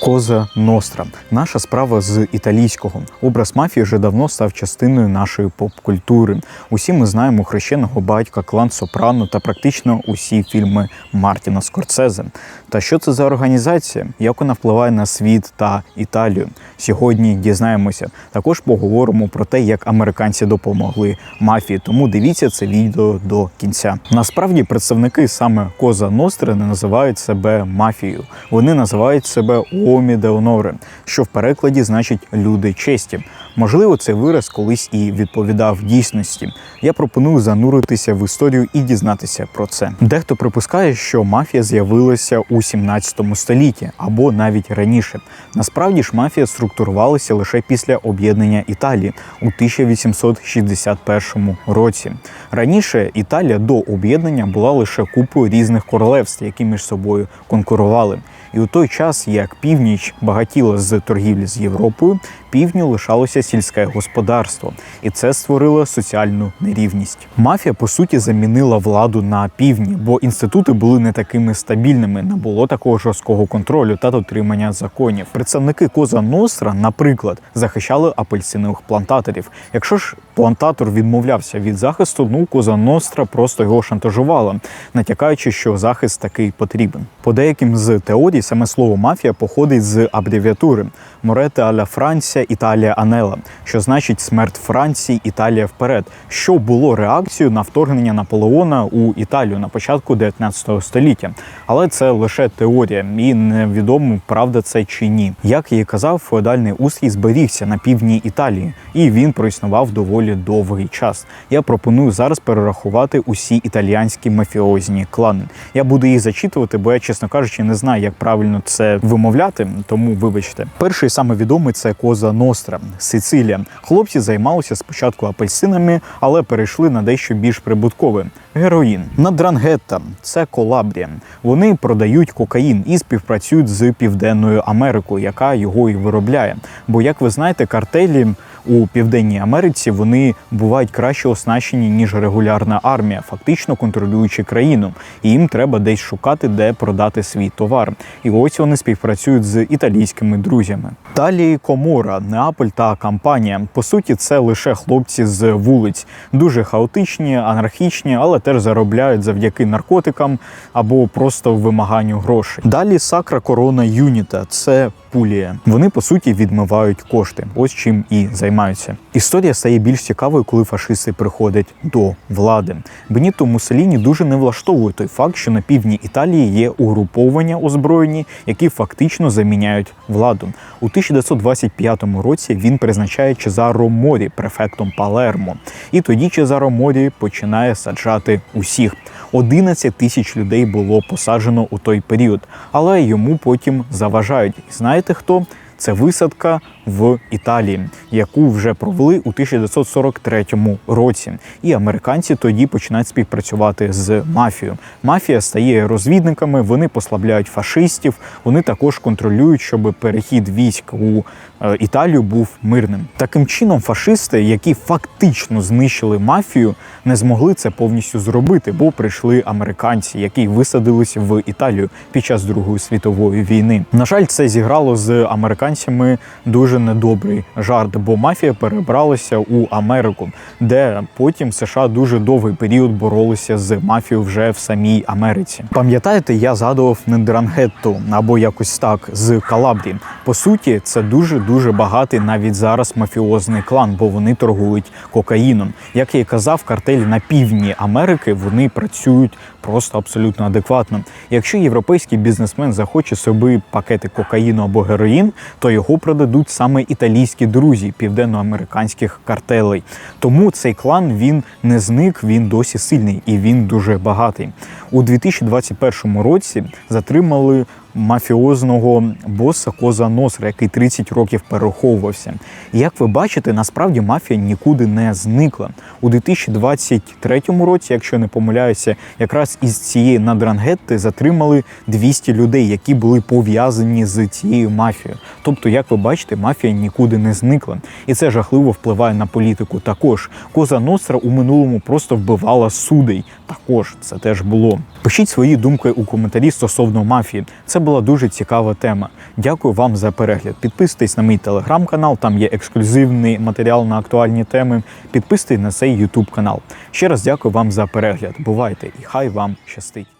Коза Ностра. Наша справа з італійського. Образ мафії вже давно став частиною нашої поп-культури. Усі ми знаємо хрещеного батька, клан Сопрано та практично усі фільми Мартіна Скорцезе. Та що це за організація? Як вона впливає на світ та Італію? Сьогодні дізнаємося. Також поговоримо про те, як американці допомогли мафії. Тому дивіться це відео до кінця. Насправді представники саме Коза Ностри не називають себе мафією. Вони називають себе Уомі де що в перекладі значить люди честі. Можливо, цей вираз колись і відповідав дійсності. Я пропоную зануритися в історію і дізнатися про це. Дехто припускає, що мафія з'явилася у 17 столітті або навіть раніше. Насправді ж мафія структурувалася лише після об'єднання Італії у 1861 році. Раніше Італія до об'єднання була лише купою різних королевств, які між собою конкурували. І у той час, як північ багатіла з торгівлі з Європою, півдню лишалося сільське господарство, і це створило соціальну нерівність. Мафія по суті замінила владу на півдні, бо інститути були не такими стабільними, не було такого жорсткого контролю та дотримання законів. Представники Коза Ностра, наприклад, захищали апельсинових плантаторів. Якщо ж плантатор відмовлявся від захисту, ну Коза Ностра просто його шантажувала, натякаючи, що захист такий потрібен. По деяким з теорій саме слово мафія походить з абревіатури Морете аля Франція, Італія Анела, що значить смерть Франції, Італія вперед, що було реакцією на вторгнення Наполеона у Італію на початку 19 століття. Але це лише теорія, і невідомо правда це чи ні. Як я і казав, феодальний устрій зберігся на півдні Італії, і він проіснував доволі довгий час. Я пропоную зараз перерахувати усі італіянські мафіозні клани. Я буду їх зачитувати, бо я, чесно кажучи, не знаю, як правильно це вимовляти, тому вибачте. Перший саме відомий це Коза Ностра, Сицилія. Хлопці займалися спочатку апельсинами, але перейшли на дещо більш прибуткове героїн. Надрангетта це Колабрія. Вони продають кокаїн і співпрацюють з Південною Америкою, яка його і виробляє. Бо, як ви знаєте, картелі. У південній Америці вони бувають краще оснащені ніж регулярна армія, фактично контролюючи країну, і їм треба десь шукати, де продати свій товар. І ось вони співпрацюють з італійськими друзями. Далі Комора, Неаполь та Кампанія. По суті, це лише хлопці з вулиць, дуже хаотичні, анархічні, але теж заробляють завдяки наркотикам або просто вимаганню грошей. Далі Сакра Корона Юніта це Пулія. Вони по суті відмивають кошти. Ось чим і займаються. Історія стає більш цікавою, коли фашисти приходять до влади. Беніто Муссоліні дуже не влаштовує той факт, що на півдні Італії є угруповання озброєні, які фактично заміняють владу. У 1925 році він призначає Чезаро Морі префектом Палермо. І тоді Чезаро Морі починає саджати усіх. 11 тисяч людей було посаджено у той період, але йому потім заважають. Знаєте хто? Це висадка в Італії, яку вже провели у 1943 році. І американці тоді починають співпрацювати з мафією. Мафія стає розвідниками, вони послабляють фашистів. Вони також контролюють, щоб перехід військ у Італію був мирним. Таким чином, фашисти, які фактично знищили мафію, не змогли це повністю зробити, бо прийшли американці, які висадились в Італію під час Другої світової війни. На жаль, це зіграло з американцями дуже недобрий жарт, бо мафія перебралася у Америку, де потім США дуже довгий період боролися з мафією вже в самій Америці. Пам'ятаєте, я згадував Нендрангетту або якось так з Калабрії. По суті, це дуже дуже багатий навіть зараз мафіозний клан, бо вони торгують кокаїном. Як я і казав, картелі на півдні Америки вони працюють просто абсолютно адекватно. Якщо європейський бізнесмен захоче собі пакети кокаїну або героїн, то його продадуть саме італійські друзі південноамериканських картелей. Тому цей клан він не зник, він досі сильний і він дуже багатий. У 2021 році затримали мафіозного боса Коза Носра, який 30 років переховувався. І як ви бачите, насправді мафія нікуди не зникла. У 2023 році, якщо не помиляюся, якраз із цієї надрангетти затримали 200 людей, які були пов'язані з цією мафією. Тобто, як ви бачите, мафія нікуди не зникла. І це жахливо впливає на політику. Також Коза Ностра у минулому просто вбивала судей. Також це теж було. Пишіть свої думки у коментарі стосовно мафії. Це була дуже цікава тема. Дякую вам за перегляд. Підписуйтесь на мій телеграм-канал, там є ексклюзивний матеріал на актуальні теми. Підписуйтесь на цей ютуб канал. Ще раз дякую вам за перегляд. Бувайте і хай вам щастить!